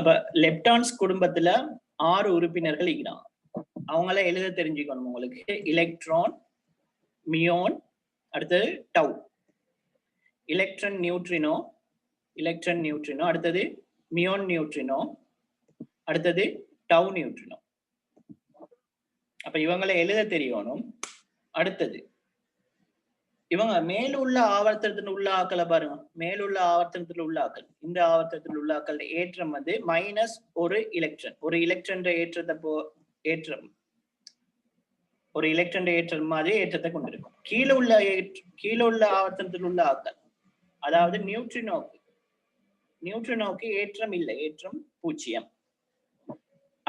அப்ப லெப்டான்ஸ் குடும்பத்துல ஆறு உறுப்பினர்கள் இருக்கிறாங்க அவங்கள எழுத தெரிஞ்சுக்கணும் உங்களுக்கு. எலக்ட்ரான் மியோன் அடுத்தது tau electron neutrino electron neutrino அடுத்தது மியோன் நியூட்ரினோ அடுத்தது டவு நியூட்ரினோ அப்ப இவங்களை எழுத தெரியணும். அடுத்தது இவங்க மேலுள்ள ஆவர்த்தனத்தில் உள்ள ஆக்களை பாருங்க. மேலுள்ள ஆவர்த்தனத்தில் உள்ள ஆக்கள் இந்த ஆவர்த்தனத்தில் உள்ள ஆக்கள் ஏற்றம் வந்து மைனஸ் ஒரு எலக்ட்ரன் ஒரு எலக்ட்ரன் ஏற்றத்தை போ ஏற்றம். ஒரு எலக்ட்ரன் ஏற்றம் மாதிரி ஏற்றத்தை கொண்டிருக்கும். கீழே உள்ள கீழே உள்ள ஆவர்த்தனத்தில் உள்ள ஆக்கள் அதாவது நியூட்ரினோக்கு நியூட்ரினோக்கு ஏற்றம் இல்லை. ஏற்றம் பூஜ்ஜியம்.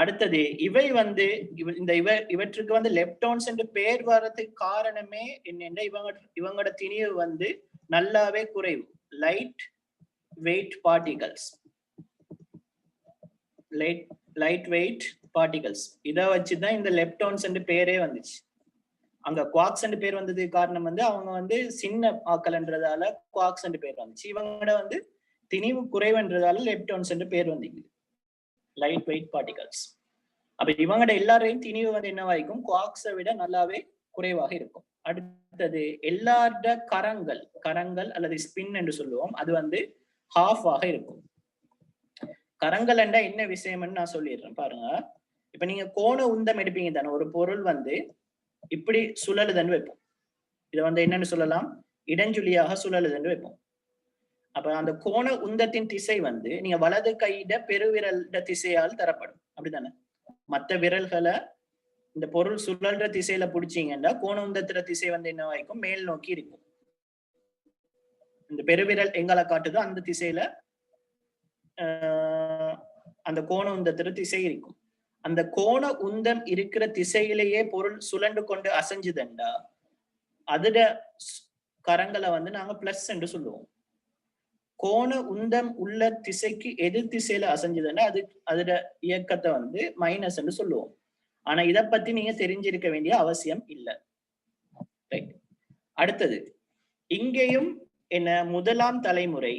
அடுத்தது இவை வந்து இவ- இந்த இவ இவற்றுக்கு வந்து லெப்டோன்ஸ் என்று பெயர் வர்றதுக்கு காரணமே என்னென்ன? இவங்க இவங்களோட திணிவு வந்து நல்லாவே குறைவு. Light weight particles light light weight particles இதை வச்சுதான் இந்த லெப்டோன்ஸ் என்று பேரே வந்துச்சு. அங்க குவாக்ஸ் என்று பேர் வந்ததுக்கு காரணம் வந்து அவங்க வந்து சின்ன ஆக்கல்ன்றதால குவாக்ஸ் என்று பேர் வந்துச்சு. இவங்களோட வந்து திணிவு குறைவுன்றதால லெப்டோன்ஸ் என்று பேர் வந்துக்குது லைட் வெயிட் பார்ட்டிகல்ஸ் அப்ப இவங்களோட எல்லாரையும் திணிவு வந்து என்னவாயிருக்கும் குவாக்ஸை விட நல்லாவே குறைவாக இருக்கும். அடுத்தது எல்லாரோட கரங்கள் கரங்கள் அல்லது ஸ்பின் என்று சொல்லுவோம் அது வந்து ஹாஃப் ஆக இருக்கும். கரங்கள் என்றா என்ன விஷயம்னு நான் சொல்லிடுறேன் பாருங்க. இப்ப நீங்க கோண உந்தம் எடுப்பீங்க தானே ஒரு பொருள் வந்து இப்படி சுழலுதுன்னு வைப்போம். இதை வந்து என்னன்னு சொல்லலாம்? இடஞ்சுழியாக சுழலுதுன்னு வைப்போம். அப்ப அந்த கோண உந்தத்தின் திசை வந்து நீங்க வலது கையிட பெருவிரல்ட திசையால் தரப்படும். அப்படிதானே மத்த விரல்களை இந்த பொருள் சுழல்ற திசையில பிடிச்சீங்கன்னா கோண உந்தத்துற திசை வந்து என்னவாய்க்கும் மேல் நோக்கி இருக்கும். இந்த பெருவிரல் எங்களை காட்டுதோ அந்த திசையில ஆஹ், அந்த கோண உந்தத்துற திசை இருக்கும். அந்த கோண உந்தம் இருக்கிற திசையிலேயே பொருள் சுழண்டு கொண்டு அசைஞ்சுதுண்டா அதுட கரங்களை வந்து நாங்க பிளஸ் என்று சொல்லுவோம். கோண உந்தம் உள்ள திசைக்கு எதிர் திசையில அசைஞ்சதுன்னா அது அதோட இயக்கத்தை வந்து மைனஸ்ன்னு சொல்லுவோம். ஆனா இத பத்தி நீங்க தெரிஞ்சிருக்க வேண்டிய அவசியம் இல்லை. ரைட் அடுத்தது இங்கேயும் என்ன முதலாம் தலைமுறை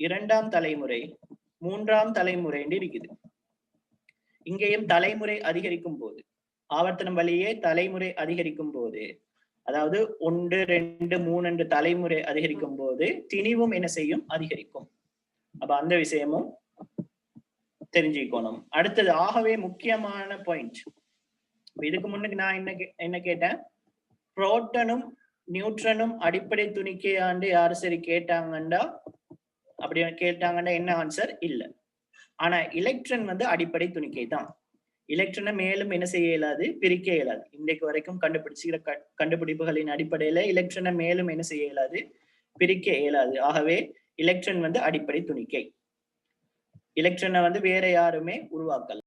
இரண்டாம் தலைமுறை மூன்றாம் தலைமுறைன்னு இருக்குது. இங்கேயும் தலைமுறை அதிகரிக்கும் போது ஆவர்த்தனம் வழியே தலைமுறை அதிகரிக்கும் போது அதாவது ஒன்று ரெண்டு மூணு என்று தலைமுறை அதிகரிக்கும் போது திணிவும் என்ன செய்யும்? அதிகரிக்கும். அப்ப அந்த விஷயமும் தெரிஞ்சுக்கணும். அடுத்தது ஆகவே முக்கியமான பாயிண்ட் இதுக்கு முன்னுக்கு நான் என்ன கே- என்ன கேட்டேன்? புரோட்டனும் நியூட்ரனும் அடிப்படை துணிக்கையாண்டு யாரு சரி கேட்டாங்கண்டா? அப்படி கேட்டாங்கன்னா என்ன ஆன்சர் இல்லை. ஆனா எலக்ட்ரன் வந்து அடிப்படை துணிக்கை தான் எலக்ட்ரனை மேலும் என்ன செய்ய இயலாது? பிரிக்க இயலாது. இன்றைக்கு வரைக்கும் கண்டுபிடிச்சிக்கிற க- கண்டுபிடிப்புகளின் அடிப்படையில எலக்ட்ரனை மேலும் என்ன செய்ய இயலாது? பிரிக்க இயலாது. ஆகவே எலக்ட்ரன் வந்து அடிப்படை துணிக்கை. எலக்ட்ரனை வந்து வேற யாருமே உருவாக்கல.